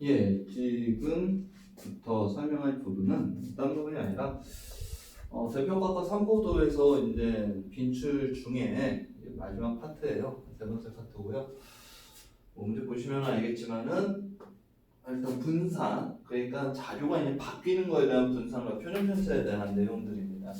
예, 지금부터 설명할 부분은 딴 부분이 아니라 어, 대표과과 3보도에서 이제 빈출 중에 마지막 파트예요. 세 번째 파트고요. 뭐 문제 보시면 알겠지만은 일단 분산, 그러니까 자료가 이제 바뀌는 거에 대한 분산과 표준 편차에 대한 내용들입니다.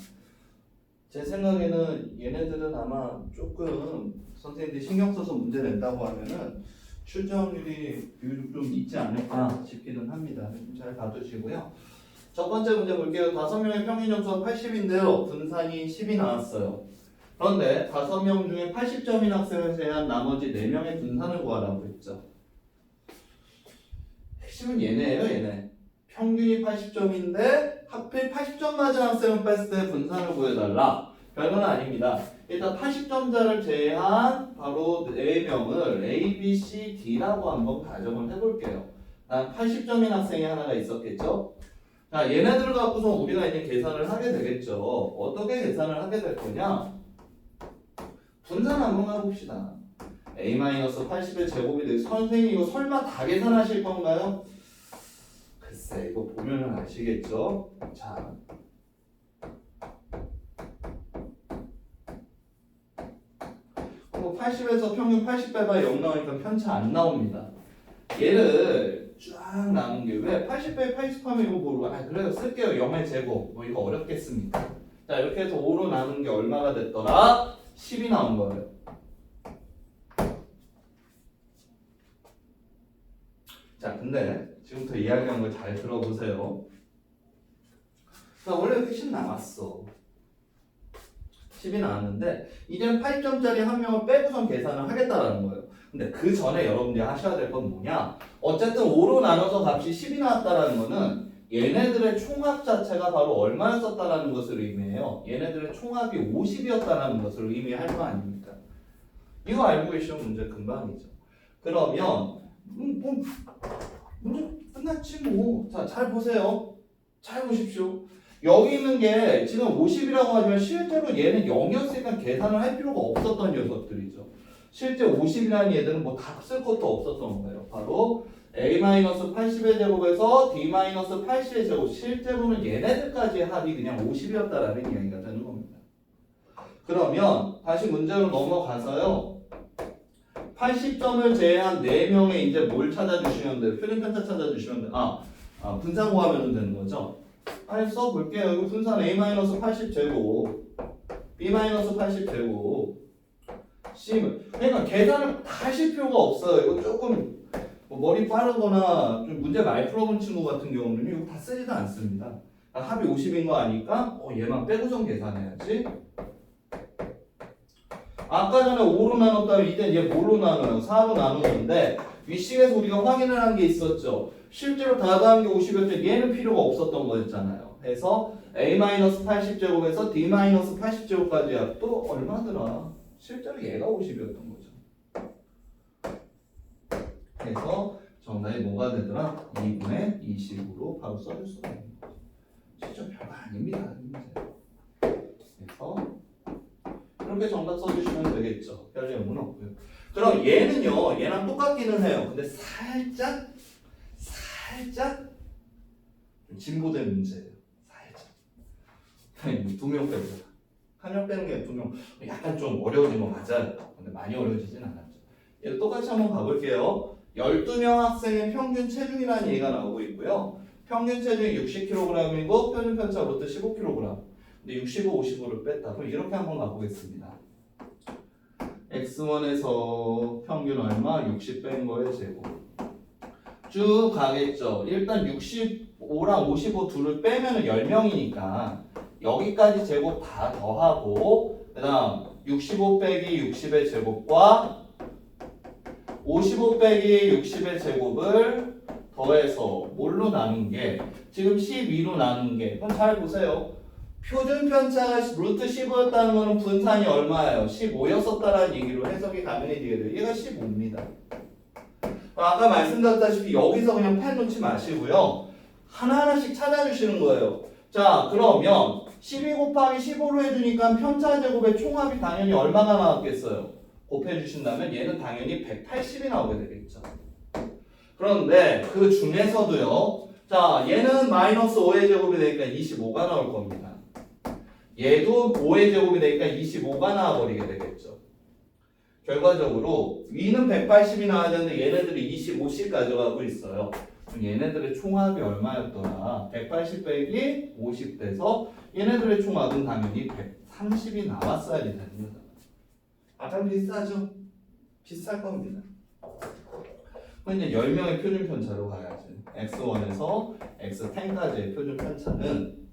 제 생각에는 얘네들은 아마 조금 선생님들이 신경 써서 문제 낸다고 하면은 비율이 좀 있지 않을까 싶기는 합니다. 좀잘 봐두시고요. 첫 번째 문제 볼게요. 다섯 명의 평균 점수가 80인데요. 분산이 10이 나왔어요. 그런데 다섯 명 중에 80점인 학생을 제외한 나머지 4명의 분산을 구하라고 했죠. 핵심은 얘네예요, 얘네. 평균이 80점인데 하필 80점 맞은 학생을 뺐을 때 분산을 구해달라. 별건 아닙니다. 일단 80점자를 제외한 바로 4명을 A, B, C, D라고 한번 가정을 해볼게요. 난 80점인 학생이 하나가 있었겠죠? 자, 얘네들을 갖고서 우리가 이제 계산을 하게 되겠죠. 어떻게 계산을 하게 될 거냐? 분산 한번 해봅시다. A-80의 제곱이 되 선생님 이거 설마 다 계산하실 건가요? 글쎄 이거 보면은 아시겠죠? 자. 뭐 80에서 평균 80 빼봐 0 나오니까 편차 안 나옵니다. 얘를 쫙 나눈 게왜 80배 80 하면 이거 모르고 아 그래요 쓸게요 0의 제곱 뭐 이거 어렵겠습니까? 자 이렇게 해서 5로 나눈 게 얼마가 됐더라? 10이 나온 거예요. 자, 근데 지금부터 이야기한 걸 잘 들어보세요. 자, 원래 이렇게 10 나왔어. 10이 나왔는데, 이제는 8점짜리 한 명을 빼고선 계산을 하겠다라는 거예요. 근데 그 전에 여러분들이 하셔야 될 건 뭐냐? 어쨌든 5로 나눠서 값이 10이 나왔다라는 거는 얘네들의 총합 자체가 바로 얼마였었다라는 것을 의미해요. 얘네들의 총합이 50이었다라는 것을 의미할 거 아닙니까? 이거 알고 계시면 문제 금방이죠. 그러면 음, 뭐, 문제 끝났지 뭐. 자, 잘 보세요. 잘 보십시오. 여기 있는 게 지금 50이라고 하지만 실제로 얘는 0이었으니까 계산을 할 필요가 없었던 녀석들이죠. 실제 50이라는 얘들은 뭐답쓸 것도 없었던 거예요. 바로 a-80의 제곱에서 d-80의 제곱 실제로는 얘네들까지의 합이 그냥 50이었다라는 이야기가 되는 겁니다. 그러면 다시 문제로 넘어가서요. 80점을 제외한 4명의 이제 뭘 찾아주시면 돼요? 표준 편차 찾아주시면 돼요. 아, 아 분산 구하면 되는 거죠? 아니 써볼게요. 이거 분산 a-80 제곱 b-80 제곱 C 그러니까 계산을 다 하실 필요가 없어요. 이거 조금 뭐 머리 빠르거나 좀 문제 많이 풀어본 친구 같은 경우는 이거 다 쓰지도 않습니다. 아, 합이 50인 거 아니까 어, 얘만 빼고선 계산해야지. 아까 전에 5로 나눴다면 이제 얘 뭘로 나눠요? 4로 나누는데 윗식에서 우리가 확인을 한 게 있었죠. 실제로 다 더한 게 50이었죠. 얘는 필요가 없었던 거였잖아요. 그래서 a-80제곱에서 d-80제곱까지 합도 얼마더라? 실제로 얘가 50이었던 거죠. 그래서 정답이 뭐가 되더라? 2분의 20으로 바로 써줄 수가 있는 거죠. 실제 별거 아닙니다. 그래서 이렇게 정답 써주시면 되겠죠. 별 내용은 없고요. 그럼 얘는요, 얘랑 똑같기는 해요. 근데 살짝, 살짝 좀 진보된 문제예요. 살짝. 두명 빼고. 한명 빼는 게 두 명. 약간 좀 어려워진 거 맞아요. 근데 많이 어려워지진 않았죠. 얘 똑같이 한번 가볼게요. 12명 학생의 평균 체중이라는 얘기가 나오고 있고요. 평균 체중이 60kg이고 표준 편차 로트 15kg. 근데 65, 55를 뺐다. 그럼 이렇게 한번 가보겠습니다. X1에서 평균 얼마? 60 뺀 거에 제곱. 쭉 가겠죠. 일단 65랑 55 둘을 빼면은 10명이니까 여기까지 제곱 다 더하고 그 다음 65 빼기 60의 제곱과 55 빼기 60의 제곱을 더해서 뭘로 나눈 게 지금 12로 나눈 게 그럼 잘 보세요. 표준 편차가 루트 15였다는 거는 분산이 얼마예요? 15였었다라는 얘기로 해석이 가능해지게 돼요. 얘가 15입니다. 아까 말씀드렸다시피 여기서 그냥 펜 놓지 마시고요. 하나하나씩 찾아주시는 거예요. 자, 그러면 12 곱하기 15로 해주니까 편차 제곱의 총합이 당연히 얼마가 나왔겠어요? 곱해주신다면 얘는 당연히 180이 나오게 되겠죠. 그런데 그 중에서도요. 자, 얘는 마이너스 5의 제곱이 되니까 25가 나올 겁니다. 얘도 5의 제곱이 되니까 25가 나와버리게 되겠죠. 결과적으로 위는 180이 나와야 되는데 얘네들이 25씩 가져가고 있어요. 얘네들의 총합이 얼마였더라? 180 빼기 50 돼서 얘네들의 총합은 당연히 130이 나왔어야 거다. 아까 비슷하죠? 비슷할 겁니다. 그럼 이제 10명의 표준 편차로 가야지. x1에서 x10까지의 표준 편차는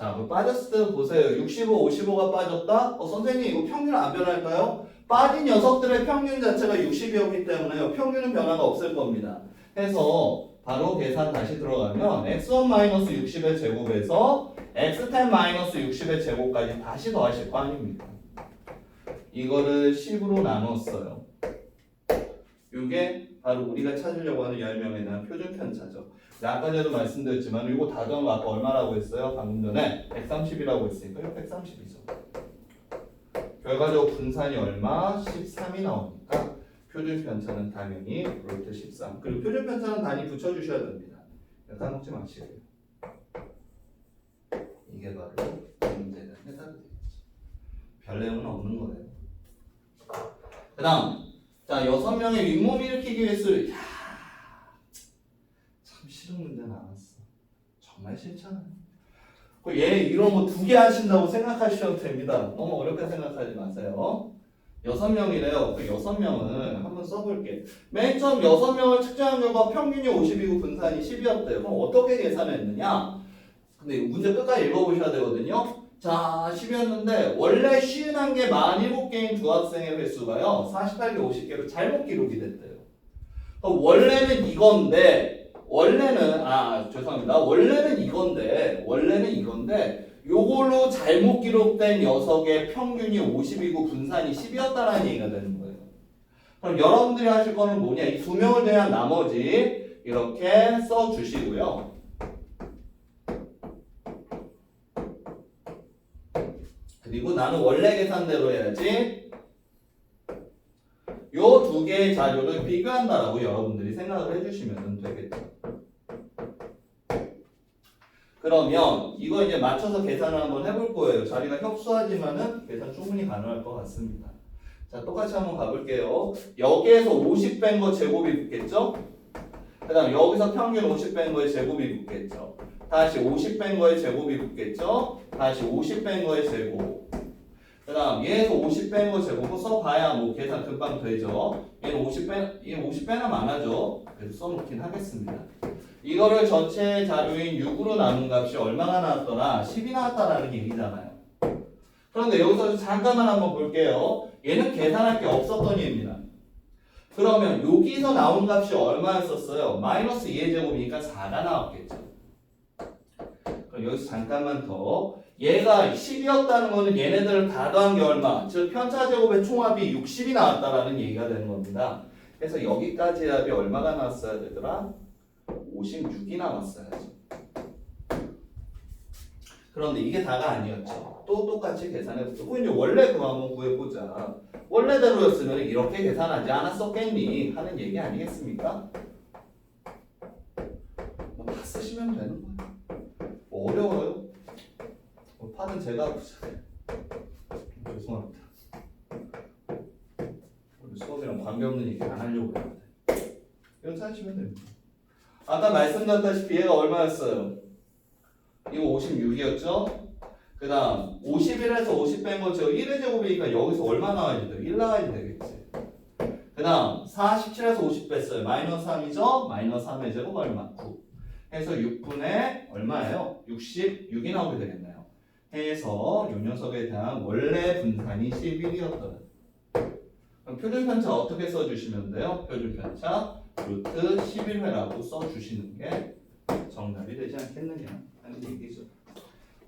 자, 그 빠졌을 때 보세요. 65, 55가 빠졌다? 어, 선생님, 이거 평균 안 변할까요? 빠진 녀석들의 평균 자체가 60이었기 때문에요. 평균은 변화가 없을 겁니다. 해서 바로 계산 다시 들어가면 x1-60의 제곱에서 x10-60의 제곱까지 다시 더하실 거 아닙니까? 이거를 10으로 나눴어요. 이게 바로 우리가 찾으려고 하는 10명에 대한 표준 편차죠. 아까 전에도 말씀드렸지만 이거 다 더하면 아까 얼마라고 했어요? 방금 전에 130이라고 했으니까 이거 130이죠. 결과적으로 분산이 얼마? 13이 나오니까 표준 편차는 당연히 루트 13. 그리고 표준 편차는 단위 붙여주셔야 됩니다. 까먹지 마시고요. 이게 바로 문제의 해답이 되겠죠. 별 내용은 없는 거예요. 그 다음 자 여섯 명의 윗몸 일으키기 횟수 야, 참 싫은 문제 나왔어. 정말 싫잖아요. 그얘 이런 거 두 개 하신다고 생각하셔도 됩니다. 너무 어렵게 생각하지 마세요. 여섯 명이래요. 그 여섯 명을 한번 써볼게. 맨 처음 여섯 명을 측정한 결과 평균이 50이고 분산이 10이었대요. 그럼 어떻게 계산했느냐? 근데 이 문제 끝까지 읽어보셔야 되거든요. 자, 10이었는데 원래 쉬운 게 47개인 두 학생의 횟수가요. 48개, 50개로 잘못 기록이 됐대요. 원래는 이건데 원래는 아 죄송합니다. 원래는 이건데 원래는 이건데 요걸로 잘못 기록된 녀석의 평균이 50이고 분산이 10이었다라는 얘기가 되는 거예요. 그럼 여러분들이 하실 거는 뭐냐? 이 두 명을 대한 나머지 이렇게 써 주시고요. 그리고 나는 원래 계산대로 해야지. 요 두 개의 자료를 비교한다라고 여러분들이 생각을 해주시면 되겠죠. 그러면 이거 이제 맞춰서 계산을 한번 해볼 거예요. 자리가 협소하지만은 계산 충분히 가능할 것 같습니다. 자, 똑같이 한번 가볼게요. 여기에서 50 뺀 거 제곱이 붙겠죠? 그 다음 여기서 평균 50 뺀 거의 제곱이 붙겠죠? 다시 50 뺀 거의 제곱이 붙겠죠? 다시 50 뺀 거의 제곱. 그 다음 얘에서 50 뺀 거 제곱 써봐야 뭐 계산 금방 되죠? 얘는 50 빼, 얘 50 빼면 안 하죠? 그래서 써놓긴 하겠습니다. 이거를 전체 자료인 6으로 나눈 값이 얼마나 나왔더라? 10이 나왔다라는 얘기잖아요. 그런데 여기서 잠깐만 한번 볼게요. 얘는 계산할 게 없었던 얘입니다. 그러면 여기서 나온 값이 얼마였었어요? 마이너스 2의 제곱이니까 4가 나왔겠죠. 그럼 여기서 잠깐만 더. 얘가 10이었다는 거는 얘네들을 다 더한 게 얼마? 즉 편차 제곱의 총합이 60이 나왔다라는 얘기가 되는 겁니다. 그래서 여기까지 합이 얼마가 나왔어야 되더라? 56이 나왔어야지. 그런데 이게 다가 아니었죠. 또 똑같이 계산해보자. 그 이제 원래 그거 한번 구해보자. 원래대로였으면 이렇게 계산하지 않았었겠니? 하는 얘기 아니겠습니까? 뭐 다 쓰시면 되는 거예요. 뭐 어려워요? 뭐 판은 제가 하고. 죄송합니다. 오늘 수업이랑 관계없는 얘기 안 하려고 했는데. 이건 찾으시면 됩니다. 아까 말씀드렸다시피 얘가 얼마였어요? 이거 56이었죠? 그 다음 51에서 50 뺀 거죠 1의 제곱이니까 여기서 얼마 나와야 돼요? 1 나와야 되겠지 그 다음 47에서 50 뺐어요 마이너스 3이죠? 마이너스 3의 제곱 얼마? 9 해서 6분의 얼마예요? 66이 나오게 되겠네요 해서 요 녀석에 대한 원래 분산이 11이었더라 그럼 표준 편차 어떻게 써주시면 돼요? 표준 편차 루트 11회라고 써주시는 게 정답이 되지 않겠느냐 하는 얘기죠.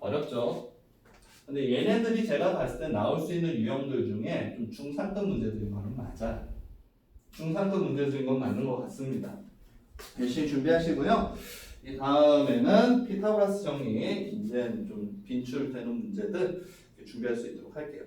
어렵죠? 근데 얘네들이 제가 봤을 때 나올 수 있는 유형들 중에 좀 중상급 문제들인 거는 맞아요. 중상급 문제들인 건 맞는 것 같습니다. 열심히 준비하시고요. 이 다음에는 피타고라스 정리 이제 좀 빈출되는 문제들 준비할 수 있도록 할게요.